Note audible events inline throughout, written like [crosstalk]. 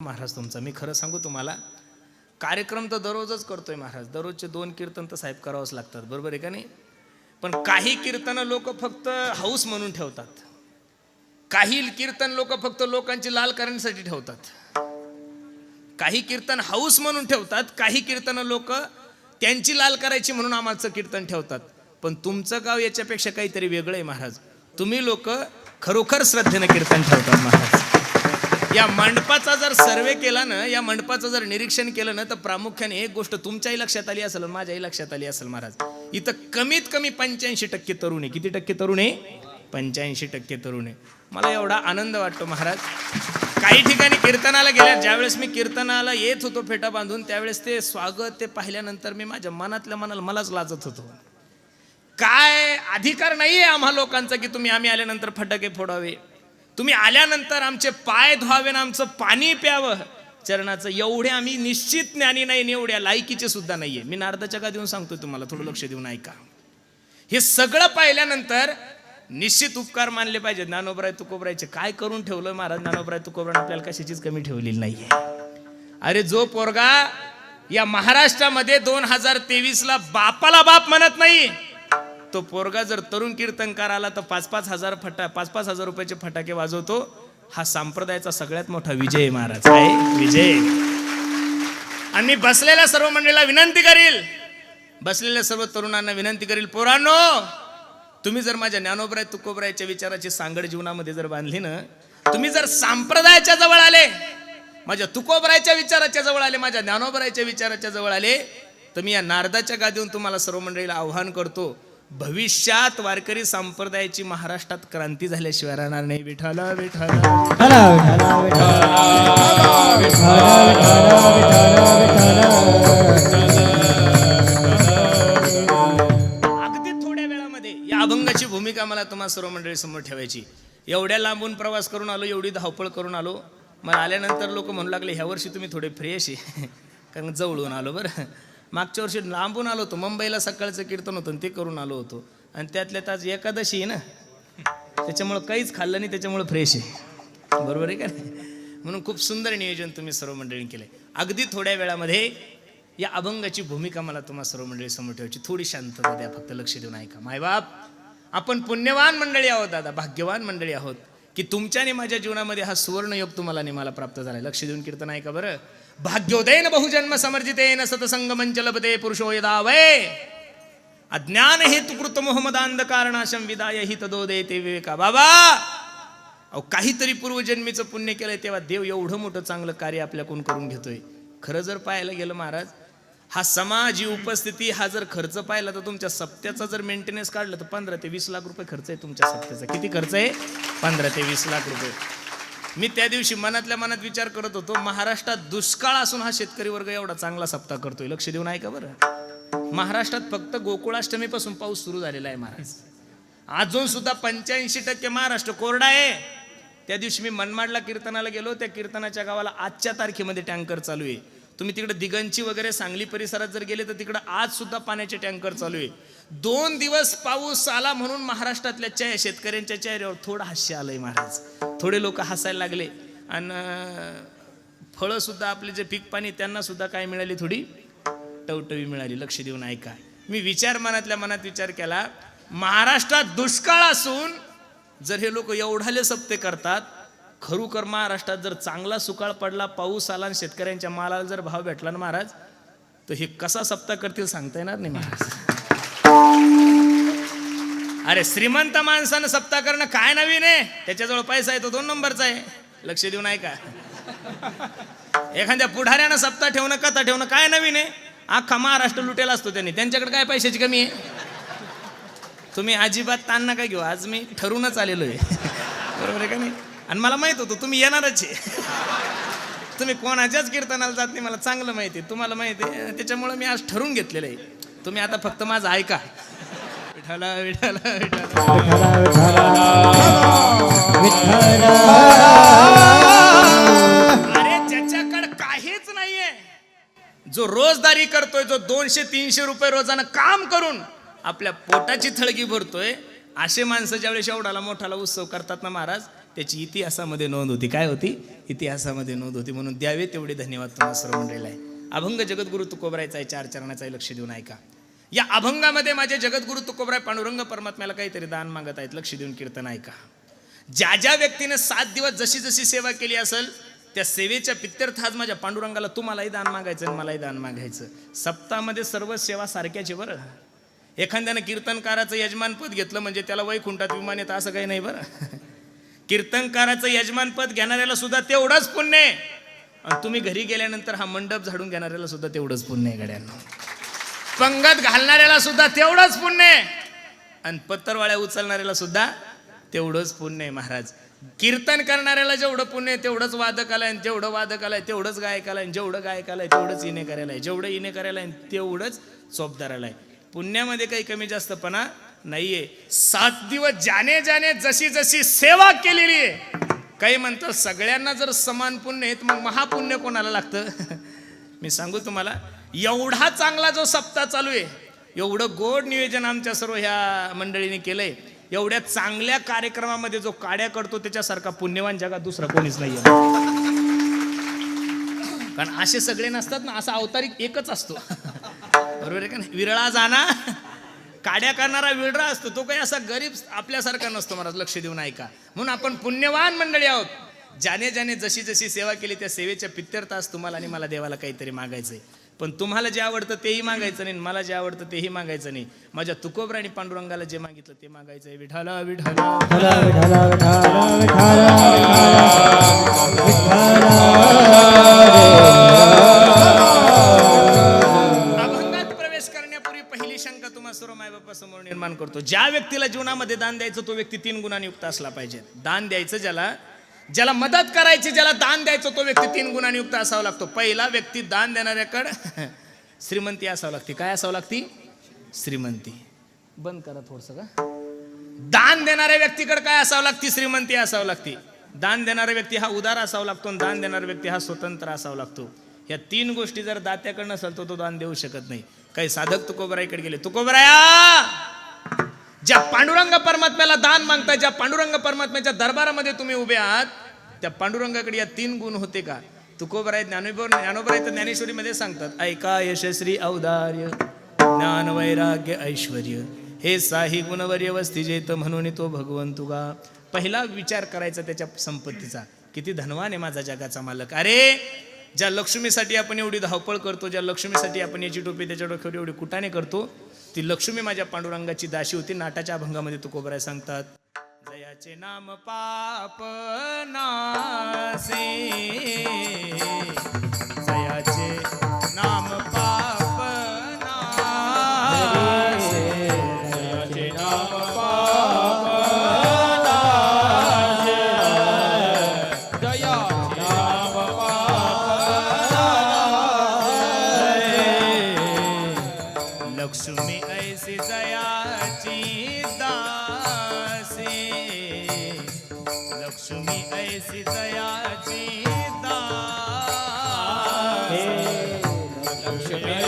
महाराज तुमचा. मी खरं सांगू तुम्हाला कार्यक्रम तर दररोजच करतोय महाराज. दररोजचे दोन कीर्तन तर साहेब करावंच लागतात. बरोबर आहे का नाही? पण काही कीर्तनं लोक फक्त हाऊस म्हणून ठेवतात. काही कीर्तन लोक फक्त लोकांची लाल करण्यासाठी ठेवतात. काही कीर्तन हाऊस म्हणून ठेवतात काही कीर्तन लोक त्यांची लाल करायची म्हणून आम्हाचं कीर्तन ठेवतात. पण तुमचं गाव याच्यापेक्षा काहीतरी वेगळं आहे महाराज. तुम्ही लोक खरोखर श्रद्धेनं कीर्तन ठेवतात महाराज. या मंडपाचा जर सर्वे केला ना या मंडपाचं जर निरीक्षण केलं ना तर प्रामुख्याने एक गोष्ट तुमच्याही लक्षात आली असेल माझ्याही लक्षात आली असेल महाराज. इथं कमीत कमी पंच्याऐंशी टक्के तरुण आहे. किती टक्के तरुण आहे? पंच्याऐंशी टक्के तरुण आहे. मला एवढा आनंद वाटतो महाराज. काही ठिकाणी कीर्तनाला गेल्या ज्यावेळेस मी कीर्तनाला येत होतो फेटा बांधून त्यावेळेस ते स्वागत ते पाहिल्यानंतर मी माझ्या मनातल्या मनाला मलाच लाजत होतो. काय अधिकार नाहीये आम्हा लोकांचा की तुम्ही आम्ही आल्यानंतर फटाके फोडावे. तुम्ही आल्यानंतर आमचे पाय धुवावे ना आमचं पाणी प्यावं. चरणाचं एवढे आम्ही निश्चित ज्ञानी नाही एवढ्या लायकीचे सुद्धा नाहीये. मी नारदाच्या का देऊन सांगतोय तुम्हाला थोडं लक्ष देऊन ऐका. हे सगळं पाहिल्यानंतर निश्चित उपकार मानले पाहिजे ज्ञानोबराय तुकोबरायचे काय करून ठेवलं महाराज? ज्ञानोबराय तुकोबराय आपल्याला कशाचीच कमी ठेवलेली नाहीये. अरे जो पोरगा या महाराष्ट्रामध्ये दोन हजार तेवीसला बापाला बाप म्हणत नाही तो पोरगा जर तरुण कीर्तनकार आला तर पाच पाच हजार फटा पाच पाच हजार रुपयाचे फटाके वाजवतो. हा संप्रदायाचा सगळ्यात मोठा विजय महाराज. काय? विजय. आणि मी बसलेल्या सर्व मंडळीला विनंती करील. बसलेल्या सर्व तरुणांना विनंती करील पोरांनो तुम्ही जर माझ्या ज्ञानोबराय तुकोबरायच्या विचाराची सांगड जीवनामध्ये जर बांधली ना तुम्ही जर संप्रदायाच्या जवळ आले माझ्या तुकोबरायच्या विचाराच्या जवळ आले माझ्या ज्ञानोबरायच्या विचाराच्या जवळ आले तर मी या नारदाच्या गादीहून तुम्हाला सर्व मंडळीला आव्हान करतो. भविष्यात वारकरी संप्रदायाची महाराष्ट्रात क्रांती झाल्याशिवाय राहणार नाही. विठाला अगदी थोड्या वेळामध्ये या अभंगाची भूमिका मला तुम्हाला सर्व मंडळी समोर ठेवायची. एवढ्या लांबून प्रवास करून आलो एवढी धावपळ करून आलो. मला आल्यानंतर लोक म्हणू लागले ह्या वर्षी तुम्ही थोडे फ्रेश आहे [laughs] कारण जवळून आलो बरं. मागच्या वर्षी लांबून आलो होतो. मुंबईला सकाळचं कीर्तन होतं ते करून आलो होतो. आणि त्यातल्या ताज एकादशी आहे ना. त्याच्यामुळं काहीच खाल्लं नाही त्याच्यामुळं फ्रेश आहे. बरोबर आहे का म्हणून खूप सुंदर नियोजन तुम्ही सर्व मंडळी केले अगदी थोड्या वेळामध्ये या अभंगाची भूमिका मला तुम्हा सर्व मंडळी समोर ठेवायची. थोडी शांतता द्या फक्त लक्ष देऊन ऐका. मायबाप आपण पुण्यवान मंडळी आहोत दादा भाग्यवान मंडळी आहोत. की तुमच्याने माझ्या जीवनामध्ये हा सुवर्णयोग तुम्हाला नेमाला प्राप्त झाला लक्ष देऊन कीर्तन ऐका बरं. भाग्योदयन बहुजन्म समर्जितेन सतसंग मंच लभते पुरुषो यदा वय अज्ञान हेतु कृत मोहम्मदांध कारणाशम विदाय हित दो ते विवेका बाबा। अहो काहीतरी पूर्वजन्मीचं पुण्य केलंय तेव्हा देव एवढं मोठं चांगलं कार्य आपल्याकडून करून घेतोय. खरं जर पाहायला गेलं महाराज हा समाज ही उपस्थिती हा जर खर्च पाहिला तर तुमच्या सप्त्याचा जर मेंटेनन्स काढलं तर पंधरा ते वीस लाख रुपये खर्च आहे तुमच्या सप्त्याचा. किती खर्च आहे? पंधरा ते वीस लाख रुपये. मी त्या दिवशी मनातल्या मनात विचार करत होतो महाराष्ट्रात दुष्काळ असून हा शेतकरी वर्ग एवढा चांगला सप्ताह करतोय. लक्ष देऊन ऐका बरं. महाराष्ट्रात फक्त गोकुळाष्टमीपासून पाऊस सुरू झालेला आहे महाराज. अजून सुद्धा पंच्याऐंशी टक्के महाराष्ट्र कोरडा आहे. त्या दिवशी मी मनमाडला कीर्तनाला गेलो त्या कीर्तनाच्या गावाला आजच्या तारखेमध्ये टँकर चालू आहे. तुम्ही तिकडे दिगंची वगैरे सांगली परिसरात जर गेले तर तिकडं आज सुद्धा पाण्याचे टँकर चालू आहे. दोन दिवस पाऊस आला म्हणून महाराष्ट्रातल्या शेतकऱ्यांच्या चेहऱ्यावर थोडं हास्य आलंय महाराज. थोडे लोक हसायला लागले. आणि फळं सुद्धा आपले जे पीक पाणी त्यांना सुद्धा काय मिळाली थोडी? टवटवी मिळाली. लक्ष देऊन ऐका. मी विचार मनातल्या मनात विचार केला महाराष्ट्रात दुष्काळ असून जर हे लोक एवढाले सप्ते करतात खरोखर महाराष्ट्रात जर चांगला सुकाळ पडला पाऊस आला आणि शेतकऱ्यांच्या मालाला जर भाव भेटला ना महाराज तर हे कसा सप्ताह करतील सांगता येणार नाही महाराज. अरे श्रीमंत माणसानं सप्ताह करणं काय नवीन आहे? त्याच्याजवळ पैसा आहे तो दोन नंबरचा आहे. लक्ष देऊन ऐका. एखाद्या पुढाऱ्यानं सप्ताह ठेवणं कथा ठेवणं काय नवीन आहे? अख्खा महाराष्ट्र लुटेला असतो त्यांनी. त्यांच्याकडे काय पैशाची कमी आहे? तुम्ही अजिबात ताण नका घेऊ. आज मी ठरूनच आलेलो आहे. बरोबर आहे का नाही? आणि मला माहीत होतं तुम्ही येणारच आहे. तुम्ही कोणाच्याच कीर्तनाला जात नाही मला चांगलं माहिती आहे. तुम्हाला माहिती आहे त्याच्यामुळे मी आज ठरून घेतलेलं आहे. तुम्ही आता फक्त माझं ऐका. विठाला विठाला विठाला अरे ज्याच्याकडे काहीच नाहीये. जो रोजदारी करतोय जो दोनशे तीनशे रुपये रोजानं काम करून आपल्या पोटाची थळगी भरतोय असे माणसं ज्यावेळेस एवढाला मोठाला उत्सव करतात ना महाराज त्याची इतिहासामध्ये नोंद होती. काय होती? इतिहासामध्ये नोंद होती. म्हणून द्यावे तेवढे धन्यवाद तुम्हाला सर्व मंडळीला आहे अभंग जगद्गुरु तुकोबरायचा आहे. चार चरणाचा आहे लक्ष देऊन ऐका. या अभंगामध्ये माझे जगद्गुरु तुकोबराय पांडुरंग परमात्म्याला काहीतरी दान मागत आहेत. लक्ष देऊन कीर्तन ऐका. ज्या ज्या व्यक्तीने सात दिवस जशी जशी सेवा केली असेल त्या सेवेच्या पित्यर्थ आज माझ्या पांडुरंगाला तुम्हालाही दान मागायचं आणि मलाही दान मागायचं. सप्ताहामध्ये सर्व सेवा सारख्याची बरं. एखाद्यानं कीर्तनकाराचं यजमानपद घेतलं म्हणजे त्याला वैकुंठात विमान येतं असं काही नाही बरं. कीर्तनकाराचं यजमानपद घेणाऱ्याला सुद्धा तेवढंच पुण्य आहे. आणि तुम्ही घरी गेल्यानंतर हा मंडप झाडून घेणाऱ्याला सुद्धा तेवढंच पुण्य आहे गड्यांना. पंगत घालणाऱ्याला सुद्धा तेवढंच पुण्य आहे. आणि पत्तरवाळ्या उचलणाऱ्याला सुद्धा तेवढंच पुण्य आहे महाराज. कीर्तन करणाऱ्याला जेवढं पुण्य आहे तेवढंच वादक आलाय आणि जेवढं वादक आलाय तेवढंच गायकाला आहे जेवढं गायकाला आहे तेवढंच इने करायला आहे. जेवढं इने करायला आहे तेवढंच चोपदाराला आहे. पुण्यामध्ये काही कमी जास्तपणा नाहीये. सात दिवस ज्याने ज्याने जशी जशी सेवा केलेली आहे. काही म्हणतात सगळ्यांना जर समान पुण्य आहेत मग महापुण्य कोणाला लागतं? [laughs] मी सांगू तुम्हाला एवढा चांगला जो सप्ताह चालू आहे एवढं गोड नियोजन आमच्या सर्व ह्या मंडळीने केलंय एवढ्या चांगल्या कार्यक्रमामध्ये जो काड्या करतो त्याच्यासारखा पुण्यवान जगात दुसरा कोणीच नाही कारण असे सगळे नसतात ना असा अवतारिक एकच असतो. [laughs] बरोबर आहे का नाही? विरळा जाणा काड्या करणारा विळरा असतो तो काही असा गरीब आपल्यासारखा नसतो महाराज लक्ष देऊन ऐका म्हणून आपण पुण्यवान मंडळी आहोत ज्याने ज्याने जशी जशी सेवा केली त्या सेवेच्या पित्यर्थास तुम्हाला आणि मला देवाला काहीतरी मागायचंय पण तुम्हाला जे आवडतं तेही मागायचं नाही आणि मला जे आवडतं तेही मागायचं नाही माझ्या तुकोबरा आणि पांडुरंगाला जे मागितलं ते मागायचंय विठाला विठाला सर्व समोर निर्माण करतो. ज्या व्यक्तीला जीवनामध्ये दान द्यायचं तो व्यक्ती तीन गुणांनी युक्त असला पाहिजे. दान द्यायचं ज्याला ज्याला मदत करायची ज्याला दान द्यायचं तो व्यक्ती तीन गुणांनी युक्त असावा लागतो. पहिला व्यक्ती दान देणाऱ्याकडं [laughs] श्रीमंती असावं लागते. काय असावं लागती? श्रीमंती. बंद करा थोडस का दान देणाऱ्या व्यक्तीकडे काय असावं लागती? श्रीमंती असावं लागती. दान देणारा व्यक्ती हा उदार असावा लागतो आणि दान देणारा व्यक्ती हा स्वतंत्र असावा लागतो. या तीन गोष्टी जर दात्याकडे नसेल तर तो दान देऊ शकत नाही. काही साधक तुकोबराईकडे गेले. तुकोबराया! ज्या पांडुरंग परमात्म्याला दान मागता ज्या पांडुरंग परमात्म्याच्या दरबारामध्ये तुम्ही उभे आहात त्या पांडुरंगाकडे या तीन गुण होते का? तुकोबराय ज्ञानोबर ज्ञानोबराय तर ज्ञानेश्वरीमध्ये सांगतात ऐका यशस्वी औदार्य ज्ञान वैराग्य ऐश्वर हे साही गुणवर्य वस्तिजेत म्हणून तो भगवंतुगा पहिला विचार करायचा त्याच्या संपत्तीचा. किती धनवान आहे माझा जगाचा मालक. अरे ज्या लक्ष्मीसाठी आपण एवढी धावपळ करतो ज्या लक्ष्मीसाठी आपण याची टोपी त्याच्या डोक्यावर एवढी कुटाने करतो ती लक्ष्मी माझ्या पांडुरंगाची दाशी होती. नाटाच्या अभंगामध्ये तुकोबराय सांगतात जयाचे नाम पाप नासे जयाचे लक्ष्मी ऐसी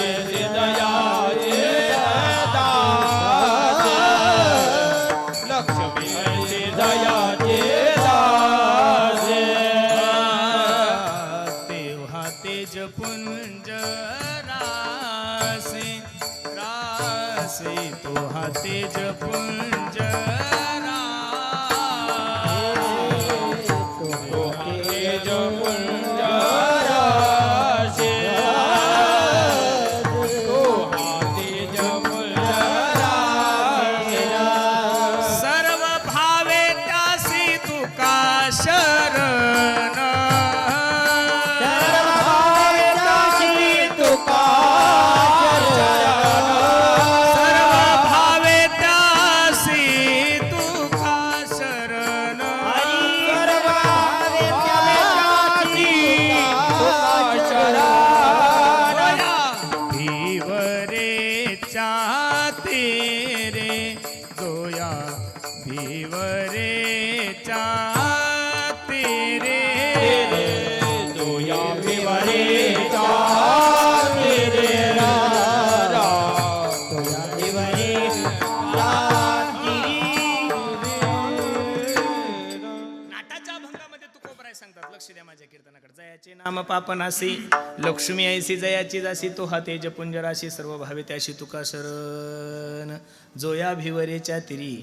पापनासी लक्ष्मी ऐसी जयाची जासी तो हा तेज पुंजराशी सर्व भावे त्याशी तुका शरण. जोया भिवरेच्या तिरी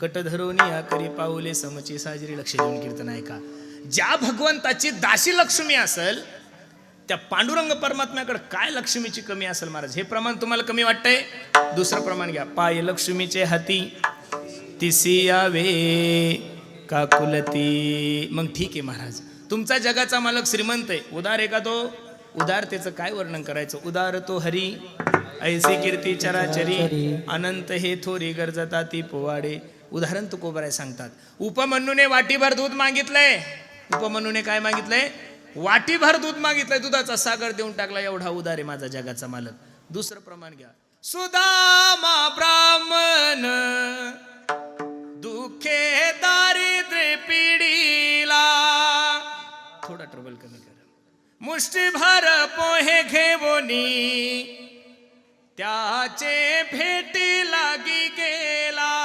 कट धरोनी या करी पाऊले समची साजरी लक्ष देऊन कीर्तन ऐका. ज्या भगवंताची दाशी लक्ष्मी असेल त्या पांडुरंग परमात्म्याकडे काय लक्ष्मीची कमी असेल महाराज? हे प्रमाण तुम्हाला कमी वाटतंय? दुसरं प्रमाण घ्या. पाय लक्ष्मीचे हाती तिसी यावे काकुलती. मग ठीक आहे महाराज. तुमचा जगाचा मालक श्रीमंत आहे. उदार आहे का तो? उदारतेचं काय वर्णन करायचं? उदार तो हरी. ऐसी कीर्ती चराचरी. अनंत हे थोरी गरजता ती पोवाडे. उदाहरण तुकोबराय सांगतात. उपमन्यूने वाटीभर दूध मागितलंय. उपमन्यूने काय मागितलंय? वाटीभर दूध मागितलंय. दुधाचा सागर देऊन टाकला. एवढा उदार आहे माझा जगाचा मालक. दुसरं प्रमाण घ्या. सुदामा ब्राह्मण. दुःखे मुष्टीभर पोहे घेवनी. त्याचे भेटी लागी गेला.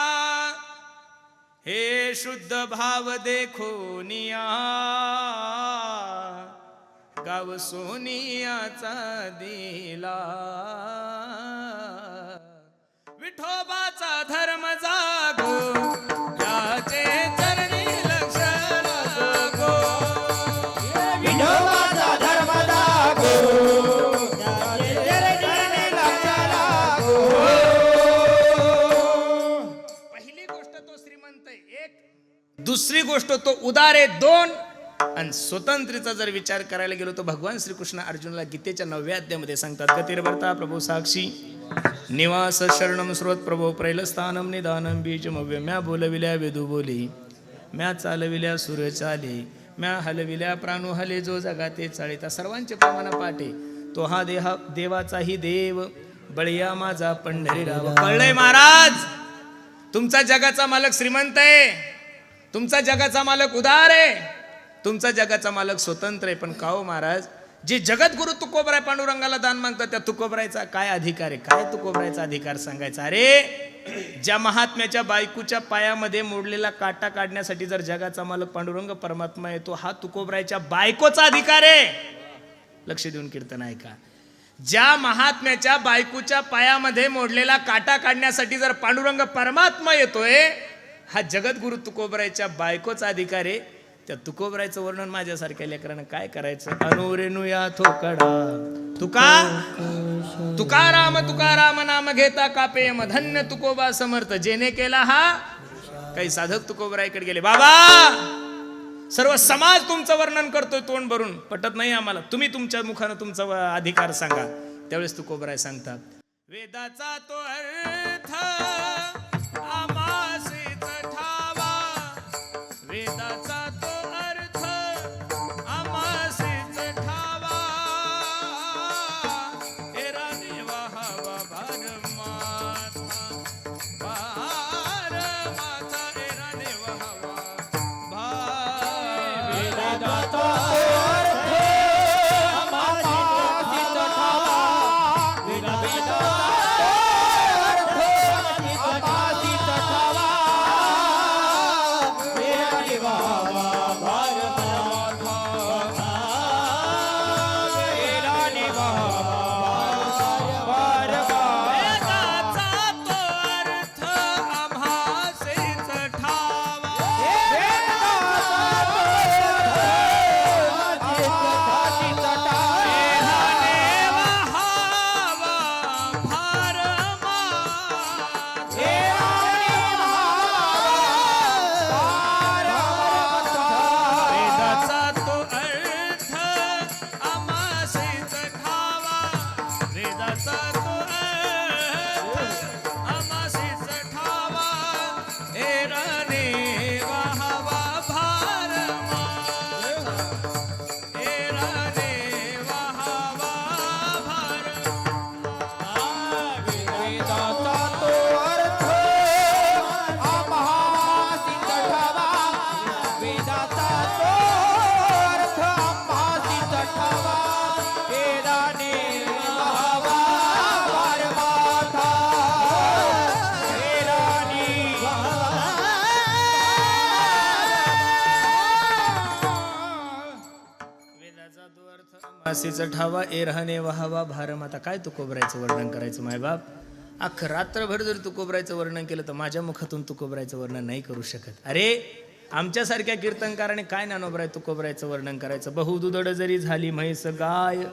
हे शुद्ध भाव देखोनिया. गाव सोनियाचा दिला. विठोबाचा धर्म जागो. दुसरी गोष्ट तो उदार आहे दोन आणि स्वतंत्रीचा जर विचार करायला गेलो तर भगवान श्रीकृष्ण अर्जुनला गीतेच्या नवव्या अध्यामध्ये सांगतात गतीर्भरता प्रभू साक्षी निवास शरणम स्रोत प्रभो प्रैलस्थानम निदानम बीजमव्य म्या बोलविल्या वेदू बोली म्या चालविल्या सूर्य चाले म्या हलविल्या प्राणू हले जो जगाते चाळे त्या सर्वांचे प्रमाण पाटे तो हा देहा देवाचाही देव बळिया माझा पंढरीराव. कळलंय महाराज? तुमचा जगाचा मालक श्रीमंत आहे. तुमचा जगाचा मालक उदार आहे. तुमचा जगाचा मालक स्वतंत्र आहे. पण काहो महाराज? जे जगद्गुरु तुकोबराय पांडुरंगाला दान मागतात त्या तुकोबरायचा काय अधिकार आहे? काय तुकोबरायचा अधिकार सांगायचा? अरे ज्या महात्म्याच्या बायकोच्या पायामध्ये मोडलेला काटा काढण्यासाठी जर जगाचा मालक पांडुरंग परमात्मा येतो हा तुकोबरायच्या बायकोचा अधिकार आहे. लक्ष देऊन कीर्तन ऐका. ज्या महात्म्याच्या बायकोच्या पायामध्ये मोडलेला काटा काढण्यासाठी जर पांडुरंग परमात्मा येतोय हा जगद्गुरु तुकोबरायच्या बायकोचा अधिकार आहे. त्या तुकोबरायचं वर्णन माझ्यासारख्या लेकरानं काय करायचं? अनुरेनु या थोकडा. तुका? तुकाराम तुकाराम नाम घेता कापे धन्य तुकोबा समर्थ. जेने केला हा काही साधक तुकोबरायकडे गेले. बाबा! सर्व समाज तुमचं वर्णन करतोय तोंड भरून. पटत नाही आम्हाला. तुम्ही तुमच्या मुखानं तुमचा अधिकार सांगा. त्यावेळेस तुकोबराय सांगतात वेदाचा तो अर्थ दासीचं ठावा ए रहने वहावा भारम आता काय तुकोबरायचं वर्णन करायचं मायबाप अख्खं रात्रभर जर तुकोबरायचं वर्णन केलं तर माझ्या मुखातून तुकोबरायचं वर्णन नाही करू शकत. अरे आमच्यासारख्या कीर्तनकाराने काय नानोबराय तुकोबरायचं वर्णन करायचं? बहुदुदड जरी झाली म्हैस गाय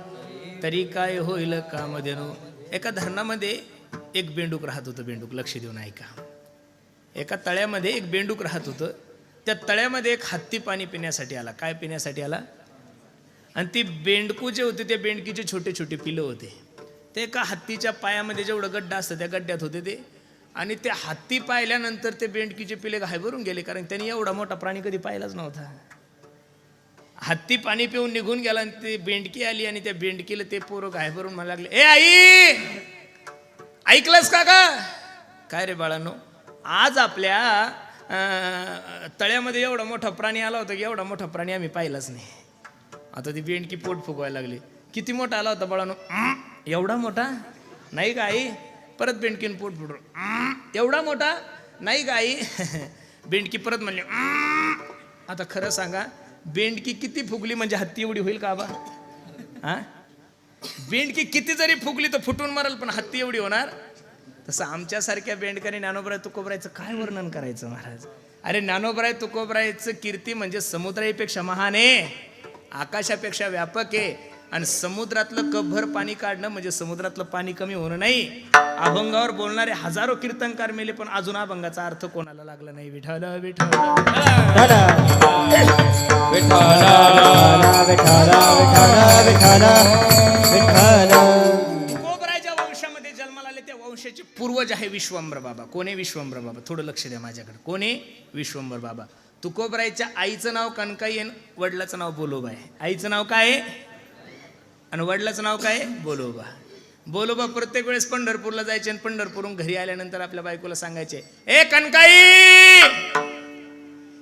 तरी काय होईल कामधेनो? एका धरणामध्ये एक बेंडूक राहत होतं बेंडूक. लक्ष देऊन ऐका. एका तळ्यामध्ये एक बेंडूक राहत होतं. त्या तळ्यामध्ये एक हत्ती पाणी पिण्यासाठी आला. काय पिण्यासाठी आला? आणि ती बेंडकू जे होते ते बेंडकीचे छोटे छोटे पिलं होते. ते एका हत्तीच्या पायामध्ये जेवढं गड्डा असतं त्या गड्ड्यात होते ते. आणि ते हत्ती पाहिल्यानंतर ते बेंडकीचे पिले घाबरून गेले कारण त्यांनी एवढा मोठा प्राणी कधी पाहिलाच नव्हता. हत्ती पाणी पिऊन निघून गेला आणि ती बेंडकी आली आणि त्या बेंडकीला ते पोरं घाबरून मला लागले ए आई! ऐकलंस का का काय रे बाळांनो आज आपल्या तळ्यामध्ये एवढा मोठा प्राणी आला होता की एवढा मोठा प्राणी आम्ही पाहिलाच नाही. आता ती बेंडकी पोट फुगवायला लागली. किती मोठा आला होता बाळानो? एवढा मोठा? नाही का आई? परत बेंडकीन पोट फुटलं एवढा मोठा? नाही का आई? [laughs] बेंडकी परत म्हणली आता खरं सांगा बेंडकी किती फुगली म्हणजे हत्ती एवढी होईल का बा? हा? बेंडकी किती जरी फुगली तर फुटून मरल पण हत्ती एवढी होणार? तसं आमच्यासारख्या बेंडकरी ज्ञानोबराय तुकोबरायचं काय वर्णन करायचं महाराज? अरे ज्ञानोबराय तुकोबरायचं कीर्ती म्हणजे समुद्रापेक्षा महान आहे. आकाशापेक्षा व्यापक आहे. आणि समुद्रातलं कपभर पाणी काढणं म्हणजे समुद्रातलं पाणी कमी होणं नाही. अभंगावर बोलणारे हजारो कीर्तनकार मेले पण अजून अभंगाचा अर्थ कोणाला लागला नाही. विठाल विठाल तुकोबरायच्या वंशामध्ये जन्माला आले त्या वंशाचे पूर्वज आहे विश्वंभर बाबा कोणे विश्वंभर बाबा थोडं लक्ष द्या माझ्याकडे. कोणे विश्वंभर बाबा तुकोबरायच्या आईचं नाव कणकाई आणि वडिलाचं नाव बोलोबा आहे. आईचं नाव काय आहे? आणि वडिलाचं नाव काय आहे? बोलोबा. बोलोबा प्रत्येक वेळेस पंढरपूरला जायचे आणि पंढरपूरून घरी आल्यानंतर आपल्या बायकोला सांगायचे ए कणकाई!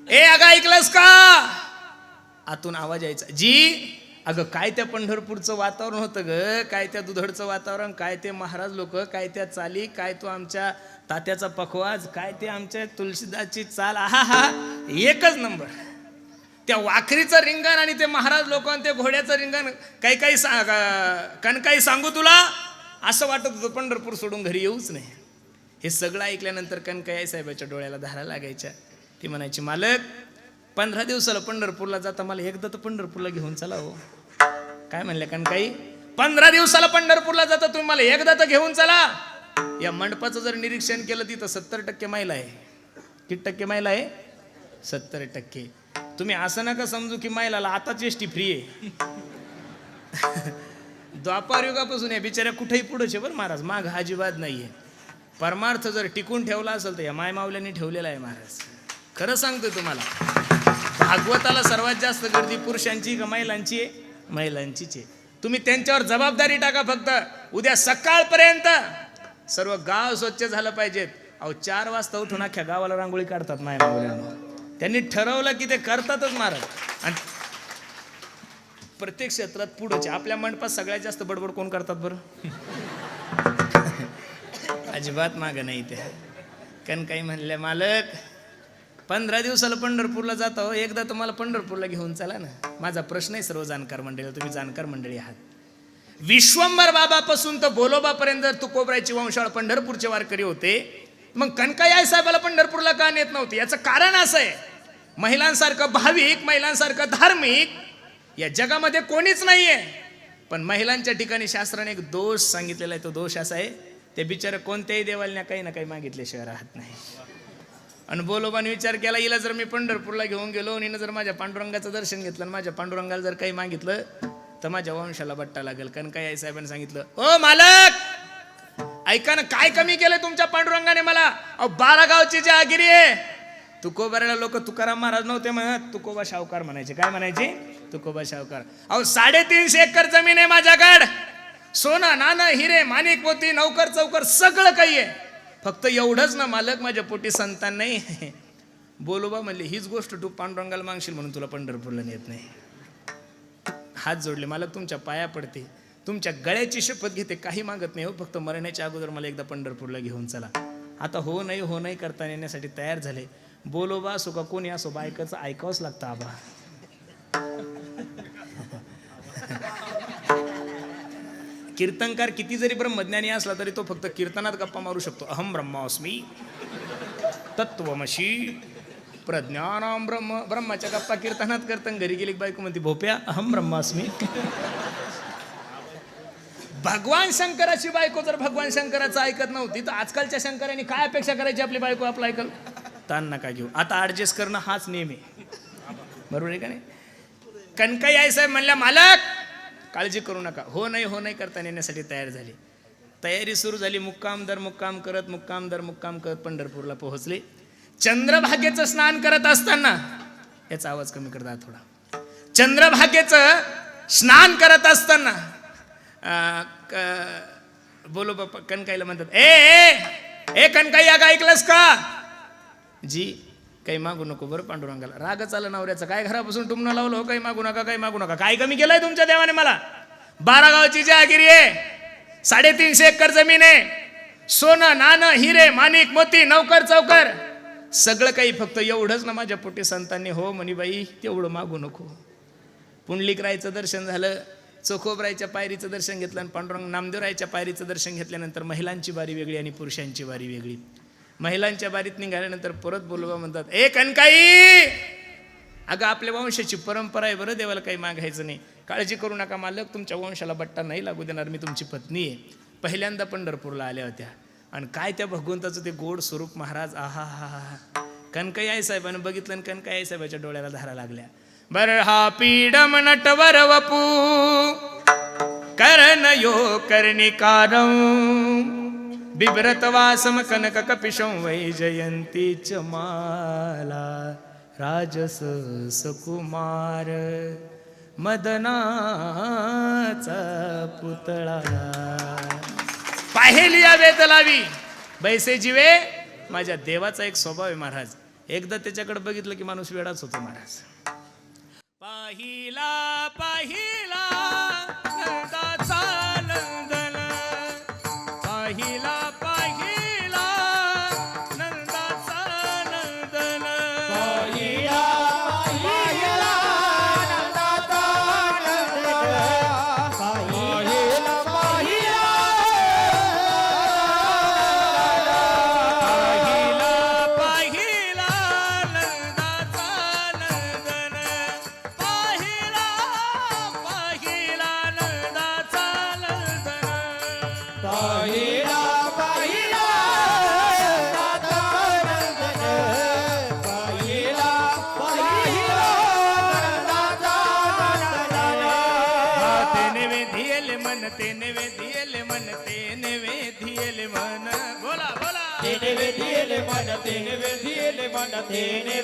ए अगं ऐकलंस का? आतून आवाज यायचा जी अगं काय त्या पंढरपूरचं वातावरण होतं ग? काय त्या दुधडचं वातावरण? काय ते महाराज लोक? काय त्या चाली? काय तो आमच्या तात्याचा पखवाज काय ते आमच्या तुलसीदासची चाल आहा हा. एकच नंबर. त्या वाखरीचं रिंगण आणि ते महाराज लोक आणि ते घोड्याचं रिंगण काही काही सा कणकाई सांगू तुला? असं वाटत होतं पंढरपूर सोडून घरी येऊच नाही. हे सगळं ऐकल्यानंतर कणकाई साहेबाच्या डोळ्याला धारा लागायच्या. ती म्हणायची मालक पंधरा दिवसाला पंढरपूरला जाता मला एकदा तर पंढरपूरला घेऊन चला हो. काय म्हणले कणकाई पंधरा दिवसाला पंढरपूरला जाता तुम्ही मला एकदा तर घेऊन चला. या मंडपाचं जर निरीक्षण केलं तिथं सत्तर टक्के महिला आहे. किती टक्के महिला आहे? सत्तर टक्के. तुम्ही असं नका समजू की महिलाला आताच एस टी फ्री आहे. [laughs] द्वापार युगापासून या बिचाऱ्या कुठेही पुढेच आहे बरं महाराज माग अजिबात नाही नाहीये. परमार्थ जर टिकून ठेवला असेल तर या मायमावल्यांनी ठेवलेला आहे महाराज. खरं सांगतोय तुम्हाला भागवताला सर्वात जास्त गर्दी पुरुषांची का महिलांची आहे? महिलांचीच आहे. तुम्ही त्यांच्यावर जबाबदारी टाका फक्त. उद्या सकाळपर्यंत सर्व गाव स्वच्छ झालं पाहिजेत. अहो चार वाजता उठून अख्ख्या गावाला रांगोळी काढतात माय त्यांनी ठरवलं की ते करतातच महाराज आणि प्रत्येक क्षेत्रात पुढेच आपल्या मंडपात सगळ्यात जास्त बडबड कोण करतात बरं? [laughs] अजिबात मागं नाही ते कारण काही म्हणले मालक पंधरा दिवसाला पंढरपूरला जातो. हो, एकदा तुम्हाला पंढरपूरला घेऊन चला ना. माझा प्रश्न आहे सर्व जाणकार मंडळी तुम्ही जाणकार मंडळी आहात. विश्वंभर बाबापासून तर बोलोबापर्यंत जर तुकोबरायची वंशाळ पंढरपूरचे वारकरी होते. मग कनकाई साहेबाला पंढरपूरला का नेत नव्हते? याचं कारण असं आहे. महिलांसारखं भाविक महिलांसारखं धार्मिक या जगामध्ये कोणीच नाहीये. पण महिलांच्या ठिकाणी शास्त्राने एक दोष सांगितलेला आहे. तो दोष असा आहे ते बिचारे कोणत्याही देवालना काही ना काही मागितले शहर राहत नाही. आणि बोलोबाने विचार केला हिला जर मी पंढरपूरला घेऊन गेलो आणि जर माझ्या पांडुरंगाचं दर्शन घेतलं आणि माझ्या पांडुरंगाला जर काही मागितलं तर माझ्या वंशाला बट्टा लागेल कारण काय आई साहेबांनी सांगितलं ओ मालक ऐका ना काय कमी केलं तुमच्या पांडुरंगाने मला? अहो बारा गावची जी आगिरी आहे. तुकोबाऱ्याला लोक तुकाराम महाराज नव्हते म्हणत तुकोबा शाहूकार म्हणायचे. काय म्हणायचे? तुकोबा शाहूकार. अहो साडेतीनशे एकर जमीन आहे माझ्याकड. सोनं नाणं हिरे माणिक मोती नौकर चौकर सगळं काही आहे. फक्त एवढंच ना मालक माझ्या पोटी संतान नाही. [laughs] बोलोबा म्हणले हीच गोष्ट तू पांडुरंगाला मागशील म्हणून तुला पंढरपूरला नेत नाही. हात जोडले मला तुमच्या पाया पडते. तुमच्या गळ्याची शपथ घेते काही मागत नाही हो फक्त मरण्याच्या अगोदर मला एकदा पंढरपूरला घेऊन चला. आता हो नाही हो नाही करता येण्यासाठी तयार झाले. बोलोबा असो का कोणी असो बायकाचं ऐकावंच लागतं आबा. कीर्तनकार किती जरी ब्रह्मज्ञानी असला तरी तो फक्त कीर्तनात गप्पा मारू शकतो. अहम ब्रह्मास्मी. तत्वमशी प्रज्ञानाम ब्रह्म ब्रह्माच्या गप्पा कीर्तनात करताना घरी गेली बायको म्हणते भोप्या अहम ब्रह्मास्मी. भगवान शंकराची बायको जर भगवान शंकराचं ऐकत नव्हती तर आजकालच्या शंकरांनी काय अपेक्षा करायची आपली बायको आपलं ऐकल? ताण नका घेऊ? आता ऍडजस्ट करणं हाच नेम आहे. बरोबर आहे का नाही? कणकाई आई साहेब म्हणल्या मालक काळजी करू नका. हो नाही हो नाही करता येण्यासाठी तयार झाली. तयारी सुरू झाली मुक्काम दर मुक्काम करत मुक्काम दर मुक्काम करत पंढरपूरला पोहोचले. चंद्रभागेचं स्नान करत असताना याचा आवाज कमी करता थोडा. चंद्रभागेचं स्नान करत असताना क- बोलो बाप्पा कणकाईला म्हणतात ए ए ए कणकाई अगं ऐकलंस का? जी काही मागू नको बरं पांडुरंगाला. रागच आला नवऱ्याचं. काय घरापासून टुमणं लावलं हो? काही मागू नका काही मागू नका. काय कमी केलंय तुमच्या देवाने मला? बारा गावची जहागिरी आहे. साडेतीनशे एकर जमीन आहे. सोनं नाणं हिरे माणिक मोती नौकर चौकर. सगळं काही फक्त एवढंच ना माझ्या पोटी संतांनी. हो मणिबाई तेवढं मागू नको. पुंडलिकरायचं दर्शन झालं चोखोबरायच्या पायरीचं दर्शन घेतलं आणि पांडुरंग नामदेवरायच्या पायरीचं दर्शन घेतल्यानंतर महिलांची बारी वेगळी आणि पुरुषांची बारी वेगळी. महिलांच्या बारीत निघाल्यानंतर परत बोलवा म्हणतात ए कणकाई! अगं आपल्या वंशाची परंपरा आहे बरं देवाला काही मागायचं नाही. काळजी करू नका मालक तुमच्या वंशाला बट्टा नाही लागू देणार मी तुमची पत्नी आहे. पहिल्यांदा पंढरपूरला आल्या होत्या. आणि काय त्या भगवंताचं ते गोड स्वरूप महाराज आहा हा हा कणकाई आई साहेबानं बघितलं आणि आई साहेबाच्या डोळ्याला धारा लागल्या. बर हा पीडम नटवर वपू करण यो कर्णिकारं बिब्रत वासम कनक कपिशं वैजयंती च माला राजस सकुमार. मदनाचा पुतळा. पाहेली या वेद लावी बैसे जीवे माझ्या देवाचा एक स्वभाव आहे महाराज. एकदा त्याच्याकडे बघितलं की माणूस वेडाच होतो महाराज. पाहिला पाहिला वेधियले मन तेने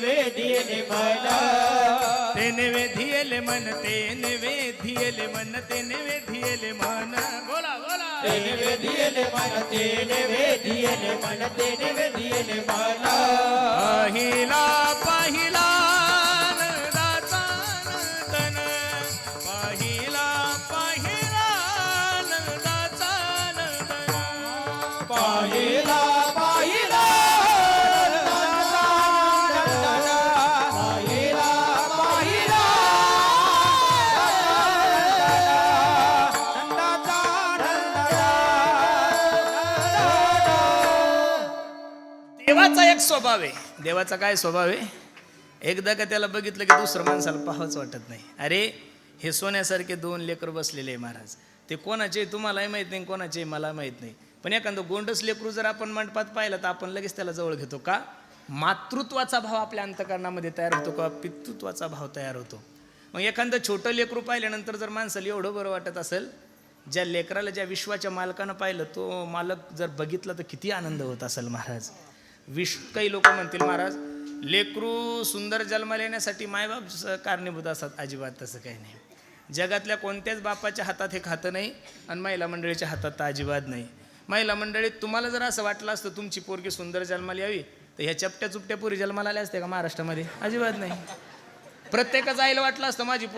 वेधियले मन। तेने वेधियले मन बोला बोला। तेने वेदियले मन तेने वेदियले मन तेने वेदियले मन। पाहिला पाहिला स्वभाव आहे. देवाचा काय स्वभाव आहे? एकदा का त्याला बघितलं की दुसरं माणसाला पाहावंच वाटत नाही. अरे हे सोन्यासारखे दोन लेकर बसलेले आहे महाराज. ते कोणाचे तुम्हालाही माहीत नाही कोणाचे मला माहीत नाही. पण एखादं गोंडस लेकरू जर आपण मंडपात पाहिलं तर आपण लगेच त्याला जवळ घेतो का? मातृत्वाचा भाव आपल्या अंतकरणामध्ये तयार होतो का? पितृत्वाचा भाव तयार होतो. मग एखादं छोटं लेकरू पाहिल्यानंतर जर माणसाला एवढं बरं वाटत असेल ज्या लेकराला ज्या विश्वाच्या मालकानं पाहिलं तो मालक जर बघितला तर किती आनंद होत असेल महाराज. विश्व काही लोक म्हणतील महाराज लेकरू सुंदर जन्माला येण्यासाठी मायबाप स- कारणीभूत असतात. अजिबात तसं काही नाही. जगातल्या कोणत्याच बापाच्या हातात हे खातं नाही आणि महिला मंडळीच्या हातात तर अजिबात नाही. महिला मंडळीत तुम्हाला जर असं वाटलं असतं तुमची पोरगी सुंदर जन्माला यावी तर ह्या चपट्या चुपट्या पोरी जन्माला आल्या असते का महाराष्ट्रामध्ये? अजिबात नाही. प्रत्येकाचं आईला वाटलं असतं माझी